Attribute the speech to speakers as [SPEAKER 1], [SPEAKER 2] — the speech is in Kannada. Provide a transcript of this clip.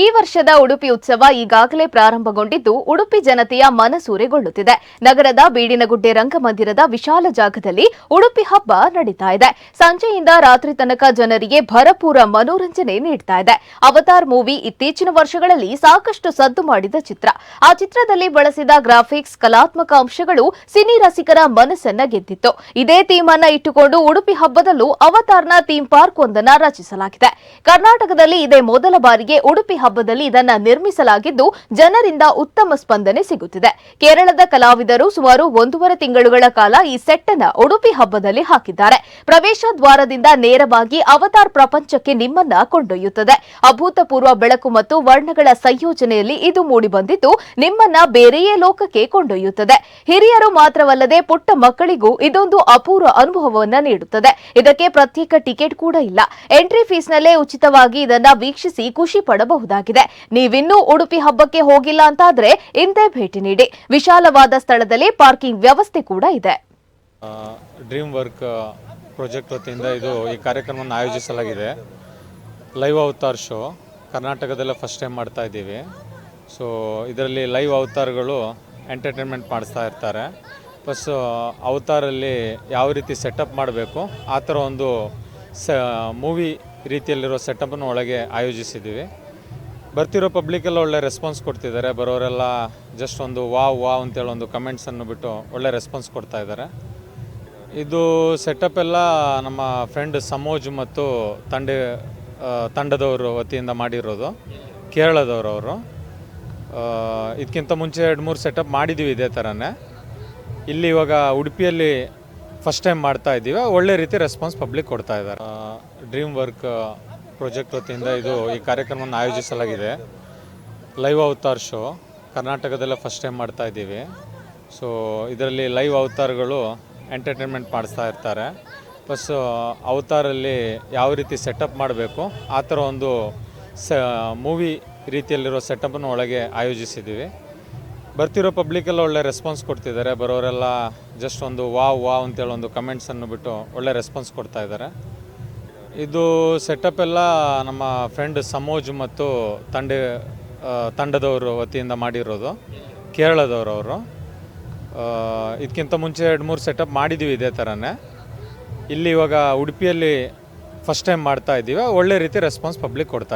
[SPEAKER 1] ಈ ವರ್ಷದ ಉಡುಪಿ ಉತ್ಸವ ಈಗಾಗಲೇ ಪ್ರಾರಂಭಗೊಂಡಿದ್ದು ಉಡುಪಿ ಜನತೆಯ ಮನಸೂರೆಗೊಳ್ಳುತ್ತಿದೆ. ನಗರದ ಬೀಡಿನಗುಡ್ಡೆ ರಂಗಮಂದಿರದ ವಿಶಾಲ ಜಾಗದಲ್ಲಿ ಉಡುಪಿ ಹಬ್ಬ ನಡೀತಾ ಇದೆ. ಸಂಜೆಯಿಂದ ರಾತ್ರಿ ತನಕ ಜನರಿಗೆ ಭರಪೂರ ಮನೋರಂಜನೆ ನೀಡ್ತಾ ಇದೆ. ಅವತಾರ್ ಮೂವಿ ಇತ್ತೀಚಿನ ವರ್ಷಗಳಲ್ಲಿ ಸಾಕಷ್ಟು ಸದ್ದು ಮಾಡಿದ ಚಿತ್ರ. ಆ ಚಿತ್ರದಲ್ಲಿ ಬಳಸಿದ ಗ್ರಾಫಿಕ್ಸ್, ಕಲಾತ್ಮಕ ಅಂಶಗಳು ಸಿನಿ ರಸಿಕರ ಮನಸ್ಸನ್ನ ಗೆದ್ದಿತ್ತು. ಇದೇ ಥೀಮ್ ಅನ್ನ ಇಟ್ಟುಕೊಂಡು ಉಡುಪಿ ಹಬ್ಬದಲ್ಲೂ ಅವತಾರ್ನ ಥೀಮ್ ಪಾರ್ಕ್ ಒಂದನ್ನ ರಚಿಸಲಾಗಿದೆ. ಕರ್ನಾಟಕದಲ್ಲಿ ಇದೇ ಮೊದಲ ಬಾರಿಗೆ ಉಡುಪಿ ಹಬ್ಬದಲ್ಲಿ ಇದನ್ನ ನಿರ್ಮಿಸಲಾಗಿದ್ದು ಜನರಿಂದ ಉತ್ತಮ ಸ್ಪಂದನೆ ಸಿಗುತ್ತಿದೆ. ಕೇರಳದ ಕಲಾವಿದರು ಸುಮಾರು ಒಂದೂವರೆ ತಿಂಗಳುಗಳ ಕಾಲ ಈ ಸೆಟ್ ಅನ್ನ ಉಡುಪಿ ಹಬ್ಬದಲ್ಲಿ ಹಾಕಿದ್ದಾರೆ. ಪ್ರವೇಶ ದ್ವಾರದಿಂದ ನೇರವಾಗಿ ಅವತಾರ್ ಪ್ರಪಂಚಕ್ಕೆ ನಿಮ್ಮನ್ನ ಕೊಂಡೊಯ್ಯುತ್ತದೆ. ಅಭೂತಪೂರ್ವ ಬೆಳಕು ಮತ್ತು ವರ್ಣಗಳ ಸಂಯೋಜನೆಯಲ್ಲಿ ಇದು ಮೂಡಿಬಂದಿದ್ದು ನಿಮ್ಮನ್ನ ಬೇರೆಯೇ ಲೋಕಕ್ಕೆ ಕೊಂಡೊಯ್ಯುತ್ತದೆ. ಹಿರಿಯರು ಮಾತ್ರವಲ್ಲದೆ ಪುಟ್ಟ ಮಕ್ಕಳಿಗೂ ಇದೊಂದು ಅಪೂರ್ವ ಅನುಭವವನ್ನ ನೀಡುತ್ತದೆ. ಇದಕ್ಕೆ ಪ್ರತ್ಯೇಕ ಟಿಕೆಟ್ ಕೂಡ ಇಲ್ಲ. ಎಂಟ್ರಿ ಫೀಸ್ನಲ್ಲೇ ಉಚಿತವಾಗಿ ಇದನ್ನ ವೀಕ್ಷಿಸಿ ಖುಷಿ ಪಡಬಹುದಾಗಿದೆ ನೀವಿನ್ನೂ ಉಡುಪಿ ಹಬ್ಬಕ್ಕೆ ಹೋಗಿಲ್ಲ ಅಂತಾದ್ರೆ ಇಂದೇ ಭೇಟಿ ನೀಡಿ. ವಿಶಾಲವಾದ ಸ್ಥಳದಲ್ಲಿ ಪಾರ್ಕಿಂಗ್ ವ್ಯವಸ್ಥೆ ಕೂಡ ಇದೆ.
[SPEAKER 2] ಡ್ರೀಮ್ ವರ್ಕ್ ಪ್ರಾಜೆಕ್ಟ್ ವತಿಯಿಂದ ಇದು ಈ ಕಾರ್ಯಕ್ರಮವನ್ನು ಆಯೋಜಿಸಲಾಗಿದೆ. Live Avatar show. ಕರ್ನಾಟಕದಲ್ಲೇ ಫಸ್ಟ್ ಟೈಮ್ ಮಾಡ್ತಾ ಇದ್ದೀವಿ. ಸೊ ಇದರಲ್ಲಿ ಲೈವ್ ಅವತಾರ್ಗಳು ಎಂಟರ್ಟೈನ್ಮೆಂಟ್ ಮಾಡಿಸ್ತಾ ಇರ್ತಾರೆ. ಪ್ಲಸ್ ಅವತಾರಲ್ಲಿ ಯಾವ ರೀತಿ ಸೆಟಪ್ ಮಾಡಬೇಕು, ಆ ಥರ ಒಂದು, ಸ ಮೂವಿ ರೀತಿಯಲ್ಲಿರೋ ಸೆಟಪ್ಪನ್ನು ಒಳಗೆ ಆಯೋಜಿಸಿದ್ದೀವಿ. ಬರ್ತಿರೋ ಪಬ್ಲಿಕ್ಕೆಲ್ಲ ಒಳ್ಳೆ ರೆಸ್ಪಾನ್ಸ್ ಕೊಡ್ತಿದ್ದಾರೆ. ಬರೋರೆಲ್ಲ ಜಸ್ಟ್ ಒಂದು ವಾವ್ ವಾವ್ ಅಂತೇಳಿ ಒಂದು ಕಮೆಂಟ್ಸನ್ನು ಬಿಟ್ಟು ಒಳ್ಳೆ ರೆಸ್ಪಾನ್ಸ್ ಕೊಡ್ತಾ ಇದ್ದಾರೆ. ಇದು ಸೆಟಪ್ ಎಲ್ಲ ನಮ್ಮ ಫ್ರೆಂಡ್ ಸಮೋಜ್ ಮತ್ತು ತಂಡ ತಂಡದವರು ವತಿಯಿಂದ ಮಾಡಿರೋದು. ಕೇರಳದವರು ಅವರು. ಇದಕ್ಕಿಂತ ಮುಂಚೆ ಎರಡು ಮೂರು ಸೆಟಪ್ ಮಾಡಿದ್ದೀವಿ ಇದೇ ಥರನೇ ಇಲ್ಲಿ ಇವಾಗ ಉಡುಪಿಯಲ್ಲಿ ಫಸ್ಟ್ ಟೈಮ್ ಮಾಡ್ತಾ ಇದ್ದೀವಿ ಒಳ್ಳೆ ರೀತಿ ರೆಸ್ಪಾನ್ಸ್ ಪಬ್ಲಿಕ್ ಕೊಡ್ತಾ ಇದ್ದಾರೆ. ಡ್ರೀಮ್ ವರ್ಕ್ ಪ್ರಾಜೆಕ್ಟ್ ವತಿಯಿಂದ ಇದು ಈ ಕಾರ್ಯಕ್ರಮವನ್ನು ಆಯೋಜಿಸಲಾಗಿದೆ. ಲೈವ್ ಅವತಾರ್ ಶೋ ಕರ್ನಾಟಕದಲ್ಲೇ ಫಸ್ಟ್ ಟೈಮ್ ಮಾಡ್ತಾ ಇದ್ದೀವಿ. ಸೊ ಇದರಲ್ಲಿ ಲೈವ್ ಅವತಾರ್ಗಳು ಎಂಟರ್ಟೈನ್ಮೆಂಟ್ ಮಾಡಿಸ್ತಾ ಇರ್ತಾರೆ. ಪ್ಲಸ್ ಅವತಾರಲ್ಲಿ ಯಾವ ರೀತಿ ಸೆಟಪ್ ಮಾಡಬೇಕು, ಆ ಥರ ಒಂದು ಸ ಮೂವಿ ರೀತಿಯಲ್ಲಿರೋ ಸೆಟಪನ್ನು ಒಳಗೆ ಆಯೋಜಿಸಿದ್ದೀವಿ. ಬರ್ತಿರೋ ಪಬ್ಲಿಕ್ಕೆಲ್ಲ ಒಳ್ಳೆ ರೆಸ್ಪಾನ್ಸ್ ಕೊಡ್ತಿದ್ದಾರೆ. ಬರೋರೆಲ್ಲ ಜಸ್ಟ್ ಒಂದು ವಾವ್ ವಾವ್ ಅಂತೇಳಿ ಒಂದು ಕಮೆಂಟ್ಸನ್ನು ಬಿಟ್ಟು ಒಳ್ಳೆ ರೆಸ್ಪಾನ್ಸ್ ಕೊಡ್ತಾ ಇದ್ದಾರೆ. ಇದು ಸೆಟಪ್ ಎಲ್ಲ ನಮ್ಮ ಫ್ರೆಂಡ್ ಸಮೋಜ್ ಮತ್ತು ತಂಡ ತಂಡದವರು ವತಿಯಿಂದ ಮಾಡಿರೋದು. ಕೇರಳದವರು ಅವರು. ಇದಕ್ಕಿಂತ ಮುಂಚೆ ಎರಡು ಮೂರು ಸೆಟಪ್ ಮಾಡಿದ್ದೀವಿ ಇದೇ ಥರನೇ ಇಲ್ಲಿ ಇವಾಗ ಉಡುಪಿಯಲ್ಲಿ ಫಸ್ಟ್ ಟೈಮ್ ಮಾಡ್ತಾ ಇದ್ದೀವಿ ಒಳ್ಳೆ ರೀತಿ ರೆಸ್ಪಾನ್ಸ್ ಪಬ್ಲಿಕ್ ಕೊಡ್ತಾ